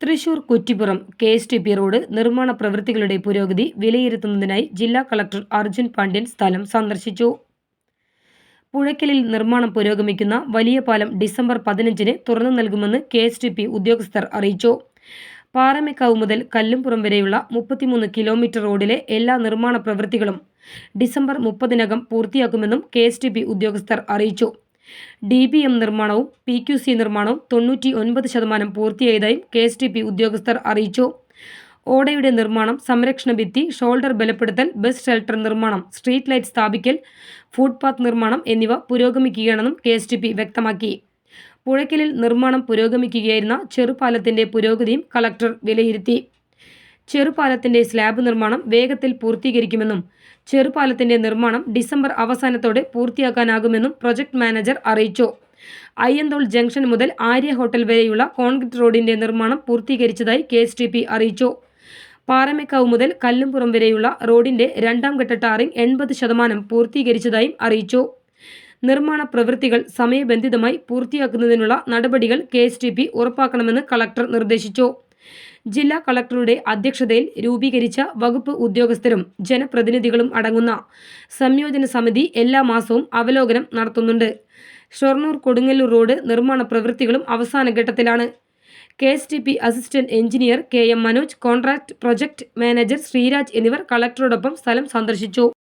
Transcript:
Thrissur Kuttippuram K S T P road നിർമ്മാണ പ്രവൃത്തികളുടെ പുരോഗതി വിലയിരുത്തുന്നതിനായി ജില്ലാ കളക്ടർ അർജുൻ പാണ്ഡ്യൻ സ്ഥലം സന്ദർശിച്ചു. പുഴയ്ക്കലിൽ നിർമ്മാണം പുരോഗമിക്കുന്ന വലിയ പാലം ഡിസംബർ പതിനഞ്ചിന് തുറന്നു നൽകുമെന്ന് കെ എസ് ടി പി ഉദ്യോഗസ്ഥർ അറിയിച്ചു. പാറമേക്കാവ് മുതൽ കല്ലുംപുറം വരെയുള്ള മുപ്പത്തിമൂന്ന് കിലോമീറ്റർ റോഡിലെ എല്ലാ നിർമ്മാണ പ്രവൃത്തികളും ഡിസംബർ മുപ്പതിനകം പൂർത്തിയാക്കുമെന്നും കെ എസ് ടി പി ഉദ്യോഗസ്ഥർ അറിയിച്ചു. ഡി ബി എം നിർമ്മാണവും പി ക്യു സി നിർമ്മാണവും തൊണ്ണൂറ്റി ഒൻപത് ശതമാനം പൂർത്തിയായതായും കെ എസ് ടി പി ഉദ്യോഗസ്ഥർ അറിയിച്ചു. ഓടയുടെ നിർമ്മാണം സംരക്ഷണ ഭിത്തി ഷോൾഡർ ബലപ്പെടുത്തൽ ബസ് ഷെൽട്ടർ നിർമ്മാണം സ്ട്രീറ്റ് ലൈറ്റ് സ്ഥാപിക്കൽ ഫുട്പാത്ത് നിർമ്മാണം എന്നിവ പുരോഗമിക്കുകയാണെന്നും കെ എസ് ടി പി വ്യക്തമാക്കി. പുഴയ്ക്കലിൽ നിർമ്മാണം പുരോഗമിക്കുകയായിരുന്ന ചെറുപാലത്തിന്റെ പുരോഗതിയും കളക്ടർ വിലയിരുത്തി. ചെറുപാലത്തിന്റെ സ്ലാബ് നിർമ്മാണം വേഗത്തിൽ പൂർത്തീകരിക്കുമെന്നും ചെറുപാലത്തിന്റെ നിർമ്മാണം ഡിസംബർ അവസാനത്തോടെ പൂർത്തിയാക്കാനാകുമെന്നും പ്രൊജക്ട് മാനേജർ അറിയിച്ചു. അയ്യന്തോൾ ജംഗ്ഷൻ മുതൽ ആര്യ ഹോട്ടൽ വരെയുള്ള കോൺക്രീറ്റ് റോഡിന്റെ നിർമ്മാണം പൂർത്തീകരിച്ചതായി കെ അറിയിച്ചു. പാറമേക്കാവ് മുതൽ കല്ലുംപുറം വരെയുള്ള റോഡിന്റെ രണ്ടാം ഘട്ട ടാറിംഗ് എൺപത് ശതമാനം പൂർത്തീകരിച്ചതായും അറിയിച്ചു. നിർമ്മാണ പ്രവൃത്തികൾ സമയബന്ധിതമായി പൂർത്തിയാക്കുന്നതിനുള്ള നടപടികൾ കെ ഉറപ്പാക്കണമെന്ന് കളക്ടർ നിർദ്ദേശിച്ചു. ജില്ലാ കളക്ടറുടെ അധ്യക്ഷതയിൽ രൂപീകരിച്ച വകുപ്പ് ഉദ്യോഗസ്ഥരും ജനപ്രതിനിധികളും അടങ്ങുന്ന സംയോജന സമിതി എല്ലാ മാസവും അവലോകനം നടത്തുന്നുണ്ട്. ഷൊർണൂർ കൊടുങ്ങല്ലൂർ റോഡ് നിർമ്മാണ പ്രവൃത്തികളും അവസാന ഘട്ടത്തിലാണ്. K S T P assistant engineer K M Manoj contract project manager Sreeraj എന്നിവർ കളക്ടറോടൊപ്പം സ്ഥലം സന്ദർശിച്ചു.